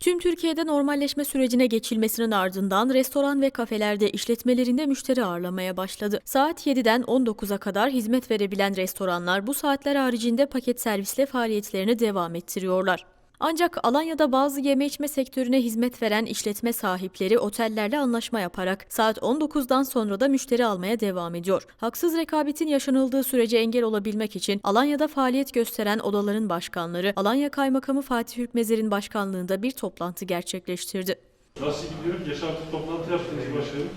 Tüm Türkiye'de normalleşme sürecine geçilmesinin ardından restoran ve kafelerde işletmelerinde müşteri ağırlamaya başladı. Saat 7'den 19'a kadar hizmet verebilen restoranlar bu saatler haricinde paket servisle faaliyetlerini devam ettiriyorlar. Ancak Alanya'da bazı yeme içme sektörüne hizmet veren işletme sahipleri otellerle anlaşma yaparak saat 19'dan sonra da müşteri almaya devam ediyor. Haksız rekabetin yaşanıldığı sürece engel olabilmek için Alanya'da faaliyet gösteren odaların başkanları Alanya Kaymakamı Fatih Hürkmezer'in başkanlığında bir toplantı gerçekleştirdi. Nasıl gidiyor? Geçen toplantı yaptınız başkanım.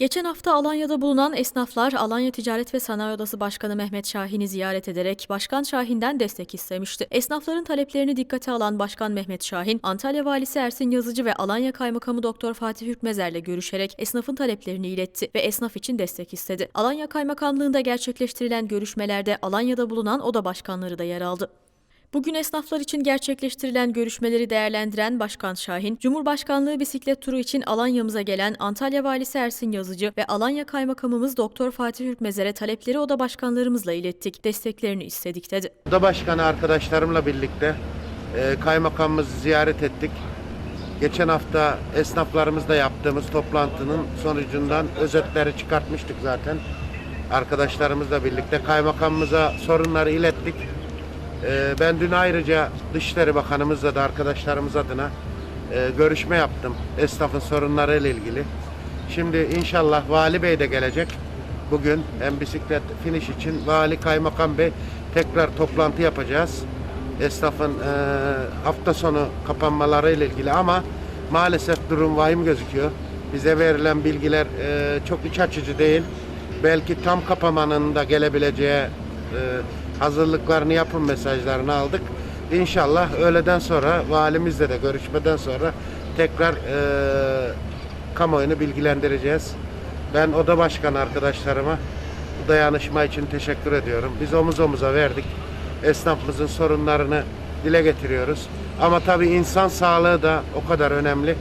Geçen hafta Alanya'da bulunan esnaflar Alanya Ticaret ve Sanayi Odası Başkanı Mehmet Şahin'i ziyaret ederek Başkan Şahin'den destek istemişti. Esnafların taleplerini dikkate alan Başkan Mehmet Şahin, Antalya Valisi Ersin Yazıcı ve Alanya Kaymakamı Doktor Fatih Hürkmezer'le görüşerek esnafın taleplerini iletti ve esnaf için destek istedi. Alanya Kaymakamlığı'nda gerçekleştirilen görüşmelerde Alanya'da bulunan oda başkanları da yer aldı. Bugün esnaflar için gerçekleştirilen görüşmeleri değerlendiren Başkan Şahin, Cumhurbaşkanlığı bisiklet turu için Alanya'mıza gelen Antalya Valisi Ersin Yazıcı ve Alanya Kaymakamımız Doktor Fatih Hürkmezer'e talepleri oda başkanlarımızla ilettik, desteklerini istedik dedi. Oda başkanı arkadaşlarımla birlikte e, kaymakamımızı ziyaret ettik. Geçen hafta esnaflarımızla yaptığımız toplantının sonucundan özetleri çıkartmıştık zaten. Arkadaşlarımızla birlikte kaymakamımıza sorunları ilettik. E, ben dün ayrıca Dışişleri Bakanımızla da arkadaşlarımız adına e, görüşme yaptım esnafın sorunları ile ilgili. Şimdi inşallah Vali Bey de gelecek. Bugün hem bisiklet finish için Vali Kaymakam Bey tekrar toplantı yapacağız. Esnafın e, hafta sonu kapanmaları ile ilgili ama maalesef durum vahim gözüküyor. Bize verilen bilgiler e, çok iç açıcı değil. Belki tam kapamanın da gelebileceği hazırlıklarını yapın mesajlarını aldık. İnşallah öğleden sonra valimizle de görüşmeden sonra tekrar e, kamuoyunu bilgilendireceğiz. Ben oda başkanı arkadaşlarıma dayanışma için teşekkür ediyorum. Biz omuz omuza verdik. Esnafımızın sorunlarını dile getiriyoruz. Ama tabii insan sağlığı da o kadar önemli.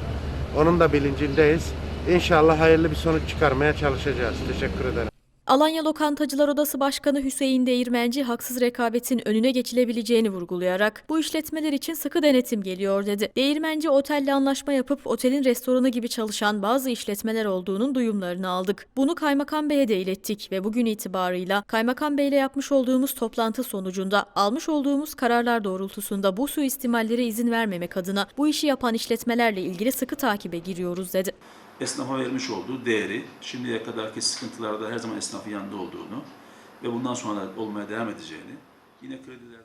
Onun da bilincindeyiz. İnşallah hayırlı bir sonuç çıkarmaya çalışacağız. Teşekkür ederim. Alanya Lokantacılar Odası Başkanı Hüseyin Değirmenci haksız rekabetin önüne geçilebileceğini vurgulayarak bu işletmeler için sıkı denetim geliyor dedi. Değirmenci otelle anlaşma yapıp otelin restoranı gibi çalışan bazı işletmeler olduğunun duyumlarını aldık. Bunu Kaymakam Bey'e de ilettik ve bugün itibarıyla Kaymakam Bey'le yapmış olduğumuz toplantı sonucunda almış olduğumuz kararlar doğrultusunda bu suistimallere izin vermemek adına bu işi yapan işletmelerle ilgili sıkı takibe giriyoruz dedi. Esnafa vermiş olduğu değeri, şimdiye kadarki sıkıntılarda her zaman esnafın yanında olduğunu ve bundan sonra olmaya devam edeceğini, yine krediler